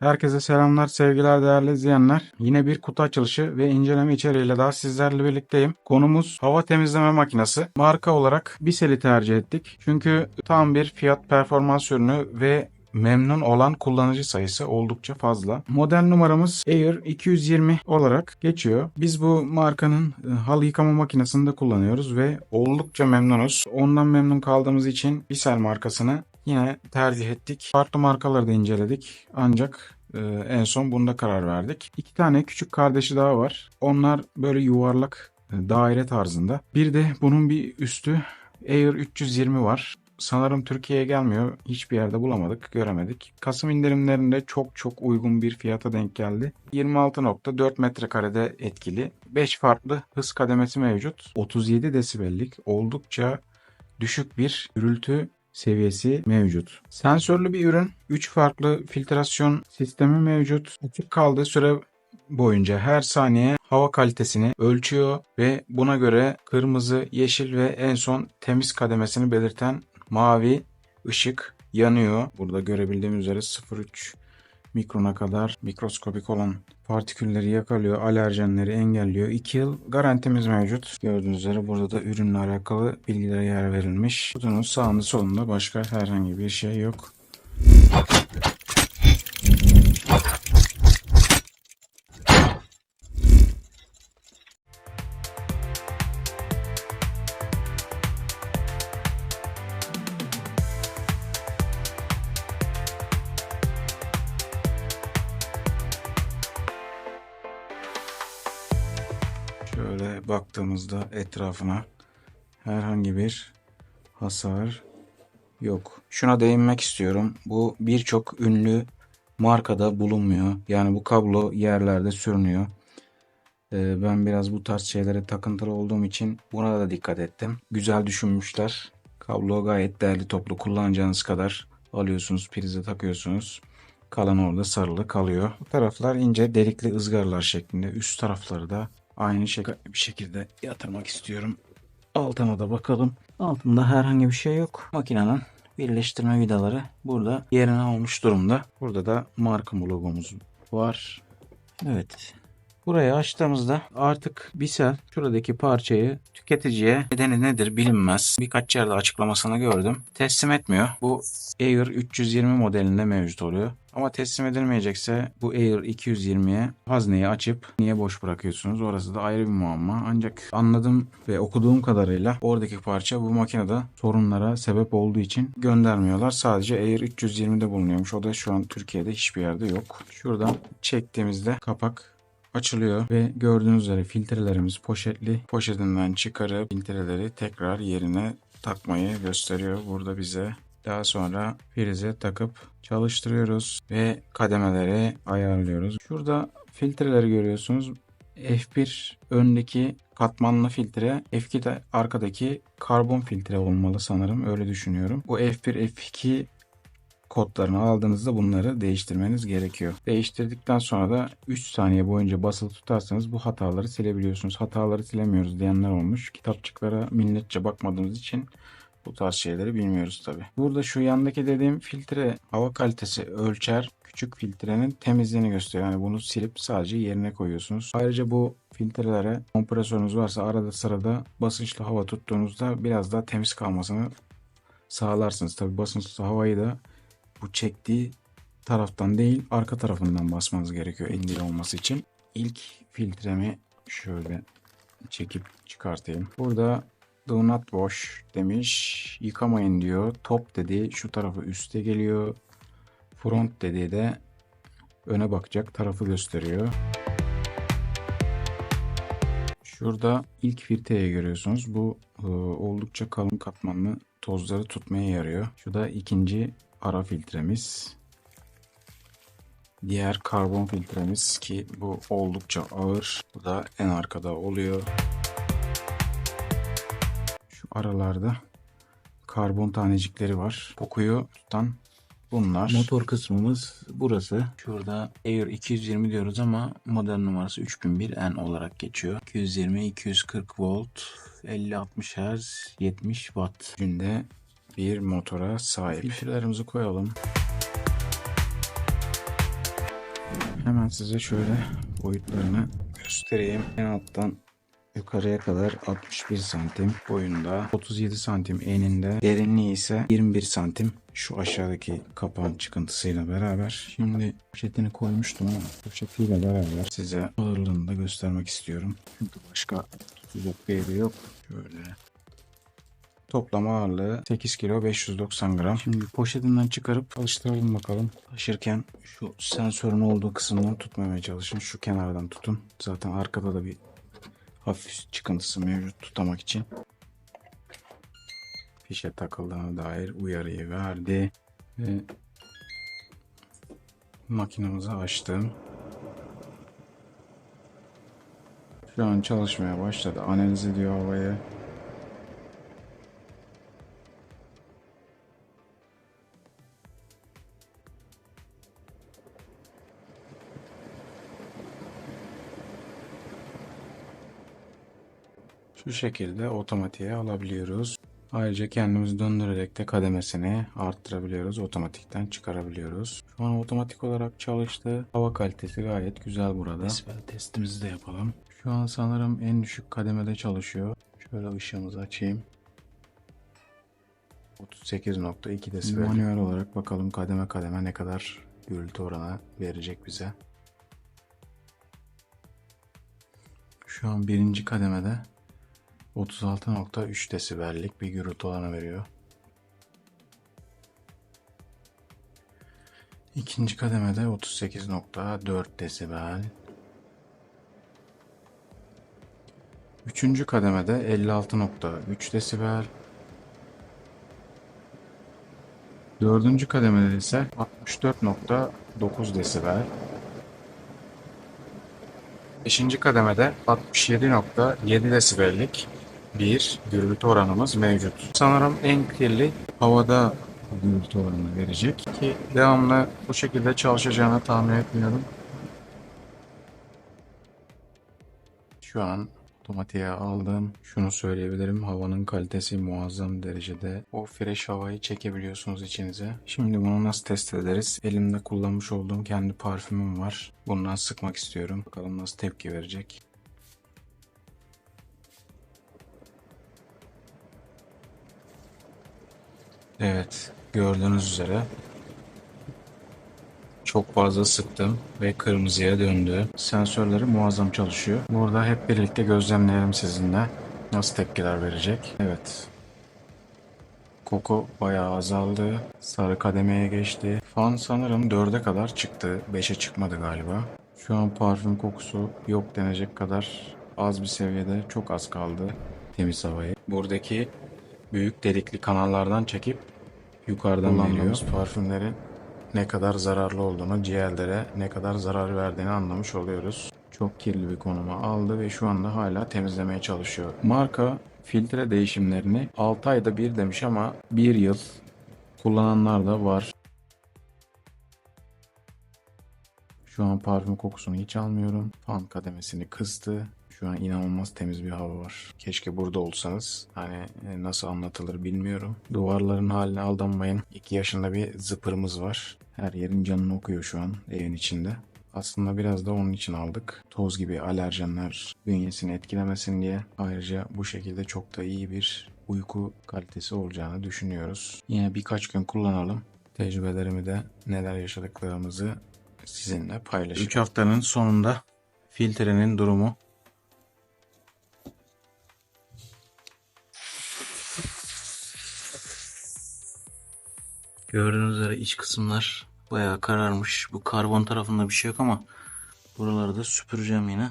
Herkese selamlar, sevgiler değerli izleyenler. Yine bir kutu açılışı ve inceleme içeriğiyle daha sizlerle birlikteyim. Konumuz hava temizleme makinesi. Marka olarak Bisel'i tercih ettik. Çünkü tam bir fiyat performans ürünü ve memnun olan kullanıcı sayısı oldukça fazla. Model numaramız Air 220 olarak geçiyor. Biz bu markanın e, halı yıkama makinesini de kullanıyoruz ve oldukça memnunuz. Ondan memnun kaldığımız için Bisel markasını yine tercih ettik. Farklı markaları da inceledik. Ancak e, en son bunda karar verdik. İki tane küçük kardeşi daha var. Onlar böyle yuvarlak e, daire tarzında. Bir de bunun bir üstü Air 320 var. Sanırım Türkiye'ye gelmiyor. Hiçbir yerde bulamadık, göremedik. Kasım indirimlerinde çok çok uygun bir fiyata denk geldi. 26.4 metrekarede etkili. 5 farklı hız kademesi mevcut. 37 desibellik oldukça düşük bir gürültü seviyesi mevcut. Sensörlü bir ürün. 3 farklı filtrasyon sistemi mevcut. Açık kaldığı süre boyunca her saniye hava kalitesini ölçüyor ve buna göre kırmızı, yeşil ve en son temiz kademesini belirten mavi ışık yanıyor. Burada görebildiğimiz üzere 0.3 mikrona kadar mikroskopik olan partikülleri yakalıyor, alerjenleri engelliyor. 2 yıl garantimiz mevcut. Gördüğünüz üzere burada da ürünle alakalı bilgilere yer verilmiş. Kutunun sağında solunda başka herhangi bir şey yok. Baktığımızda etrafına herhangi bir hasar yok. Şuna değinmek istiyorum. Bu birçok ünlü markada bulunmuyor. Yani bu kablo yerlerde sürünüyor. Ee, ben biraz bu tarz şeylere takıntılı olduğum için buna da dikkat ettim. Güzel düşünmüşler. Kablo gayet değerli toplu kullanacağınız kadar alıyorsunuz, prize takıyorsunuz. Kalan orada sarılı kalıyor. Bu taraflar ince delikli ızgaralar şeklinde. Üst tarafları da aynı şekilde bir şekilde yatırmak istiyorum. Altına da bakalım. Altında herhangi bir şey yok. Makinenin birleştirme vidaları burada yerine almış durumda. Burada da marka logomuz var. Evet. Burayı açtığımızda artık Bisel şuradaki parçayı tüketiciye nedeni nedir bilinmez. Birkaç yerde açıklamasını gördüm. Teslim etmiyor. Bu Air 320 modelinde mevcut oluyor. Ama teslim edilmeyecekse bu Air 220'ye hazneyi açıp niye boş bırakıyorsunuz? Orası da ayrı bir muamma. Ancak anladığım ve okuduğum kadarıyla oradaki parça bu makinede sorunlara sebep olduğu için göndermiyorlar. Sadece Air 320'de bulunuyormuş. O da şu an Türkiye'de hiçbir yerde yok. Şuradan çektiğimizde kapak açılıyor ve gördüğünüz üzere filtrelerimiz poşetli. Poşetinden çıkarıp filtreleri tekrar yerine takmayı gösteriyor burada bize. Daha sonra prize takıp çalıştırıyoruz ve kademeleri ayarlıyoruz. Şurada filtreleri görüyorsunuz. F1 öndeki katmanlı filtre, F2 de arkadaki karbon filtre olmalı sanırım. Öyle düşünüyorum. Bu F1, F2 kodlarını aldığınızda bunları değiştirmeniz gerekiyor. Değiştirdikten sonra da 3 saniye boyunca basılı tutarsanız bu hataları silebiliyorsunuz. Hataları silemiyoruz diyenler olmuş. Kitapçıklara minnetçe bakmadığımız için bu tarz şeyleri bilmiyoruz tabi. Burada şu yandaki dediğim filtre hava kalitesi ölçer. Küçük filtrenin temizliğini gösteriyor. Yani bunu silip sadece yerine koyuyorsunuz. Ayrıca bu filtrelere kompresörünüz varsa arada sırada basınçlı hava tuttuğunuzda biraz daha temiz kalmasını sağlarsınız. Tabi basınçlı havayı da bu çektiği taraftan değil arka tarafından basmanız gerekiyor engel olması için. İlk filtremi şöyle çekip çıkartayım. Burada do not wash demiş. Yıkamayın diyor. Top dediği şu tarafı üste geliyor. Front dediği de öne bakacak tarafı gösteriyor. Şurada ilk filtreyi görüyorsunuz. Bu e, oldukça kalın katmanlı tozları tutmaya yarıyor. Şu da ikinci ara filtremiz. Diğer karbon filtremiz ki bu oldukça ağır. Bu da en arkada oluyor. Aralarda karbon tanecikleri var. Kokuyu tutan bunlar. Motor kısmımız burası. Şurada Air 220 diyoruz ama model numarası 3001N olarak geçiyor. 220 240 volt 50-60 Hz 70 Watt günde bir motora sahip. Filtrelerimizi koyalım. Hemen size şöyle boyutlarını göstereyim. En alttan yukarıya kadar 61 santim boyunda, 37 santim eninde, derinliği ise 21 santim şu aşağıdaki kapağın çıkıntısıyla beraber. Şimdi poşetini koymuştum ama poşetiyle beraber size ağırlığını da göstermek istiyorum. Çünkü başka tutacak bir yeri yok. Şöyle Toplam ağırlığı 8 kilo 590 gram. Şimdi poşetinden çıkarıp alıştıralım bakalım. Taşırken şu sensörün olduğu kısımdan tutmamaya çalışın. Şu kenardan tutun. Zaten arkada da bir hafif çıkıntısı mevcut tutamak için. Fişe takıldığına dair uyarıyı verdi. Ve makinamızı açtım. Şu an çalışmaya başladı. Analiz ediyor havayı. Şu şekilde otomatiğe alabiliyoruz. Ayrıca kendimiz döndürerek de kademesini arttırabiliyoruz. Otomatikten çıkarabiliyoruz. Şu an otomatik olarak çalıştı. Hava kalitesi gayet güzel burada. Desibel testimizi de yapalım. Şu an sanırım en düşük kademede çalışıyor. Şöyle ışığımızı açayım. 38.2 desibel. Manuel olarak bakalım kademe kademe ne kadar gürültü oranı verecek bize. Şu an birinci kademede 36.3 desibellik bir gürültü oranı veriyor. İkinci kademede 38.4 desibel. Üçüncü kademede 56.3 desibel. Dördüncü kademede ise 64.9 desibel. Beşinci kademede 67.7 desibellik bir gürültü oranımız mevcut. Sanırım en kirli havada gürültü oranı verecek ki devamlı bu şekilde çalışacağını tahmin etmiyorum. Şu an otomatiğe aldım. Şunu söyleyebilirim. Havanın kalitesi muazzam derecede. O fresh havayı çekebiliyorsunuz içinize. Şimdi bunu nasıl test ederiz? Elimde kullanmış olduğum kendi parfümüm var. Bundan sıkmak istiyorum. Bakalım nasıl tepki verecek. Evet, gördüğünüz üzere çok fazla sıktım ve kırmızıya döndü. Sensörleri muazzam çalışıyor. Burada hep birlikte gözlemleyelim sizinle. Nasıl tepkiler verecek? Evet. Koku bayağı azaldı. Sarı kademeye geçti. Fan sanırım 4'e kadar çıktı. 5'e çıkmadı galiba. Şu an parfüm kokusu yok denecek kadar az bir seviyede. Çok az kaldı temiz havayı. Buradaki büyük delikli kanallardan çekip yukarıdan veriyor. parfümlerin ne kadar zararlı olduğunu, ciğerlere ne kadar zarar verdiğini anlamış oluyoruz. Çok kirli bir konuma aldı ve şu anda hala temizlemeye çalışıyor. Marka filtre değişimlerini 6 ayda bir demiş ama 1 yıl kullananlar da var. Şu an parfüm kokusunu hiç almıyorum. Fan kademesini kıstı. Şu an inanılmaz temiz bir hava var. Keşke burada olsanız. Hani e, nasıl anlatılır bilmiyorum. Duvarların haline aldanmayın. 2 yaşında bir zıpırımız var. Her yerin canını okuyor şu an evin içinde. Aslında biraz da onun için aldık. Toz gibi alerjenler bünyesini etkilemesin diye. Ayrıca bu şekilde çok da iyi bir uyku kalitesi olacağını düşünüyoruz. Yine birkaç gün kullanalım. Tecrübelerimi de neler yaşadıklarımızı sizinle paylaşacağım. 3 haftanın sonunda filtrenin durumu Gördüğünüz üzere iç kısımlar bayağı kararmış. Bu karbon tarafında bir şey yok ama buraları da süpüreceğim yine.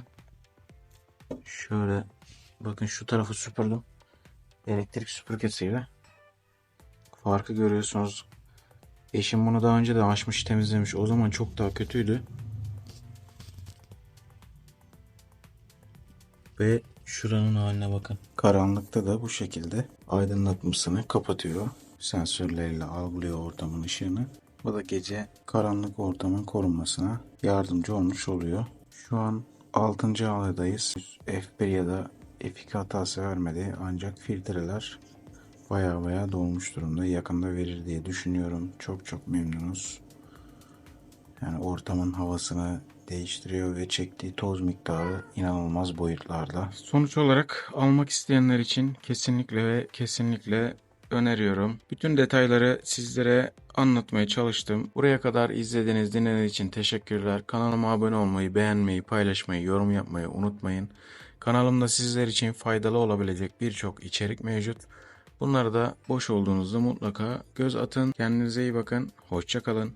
Şöyle bakın şu tarafı süpürdüm. Elektrik süpürgesiyle. Farkı görüyorsunuz. Eşim bunu daha önce de açmış temizlemiş. O zaman çok daha kötüydü. Ve şuranın haline bakın. Karanlıkta da bu şekilde aydınlatmasını kapatıyor. Sensörleriyle algılıyor ortamın ışığını. Bu da gece karanlık ortamın korunmasına yardımcı olmuş oluyor. Şu an 6. aladayız. F1 ya da F2 hatası vermedi ancak filtreler baya baya dolmuş durumda. Yakında verir diye düşünüyorum. Çok çok memnunuz. Yani ortamın havasını değiştiriyor ve çektiği toz miktarı inanılmaz boyutlarda. Sonuç olarak almak isteyenler için kesinlikle ve kesinlikle öneriyorum. Bütün detayları sizlere anlatmaya çalıştım. Buraya kadar izlediğiniz, dinlediğiniz için teşekkürler. Kanalıma abone olmayı, beğenmeyi, paylaşmayı, yorum yapmayı unutmayın. Kanalımda sizler için faydalı olabilecek birçok içerik mevcut. Bunları da boş olduğunuzda mutlaka göz atın. Kendinize iyi bakın. Hoşça kalın.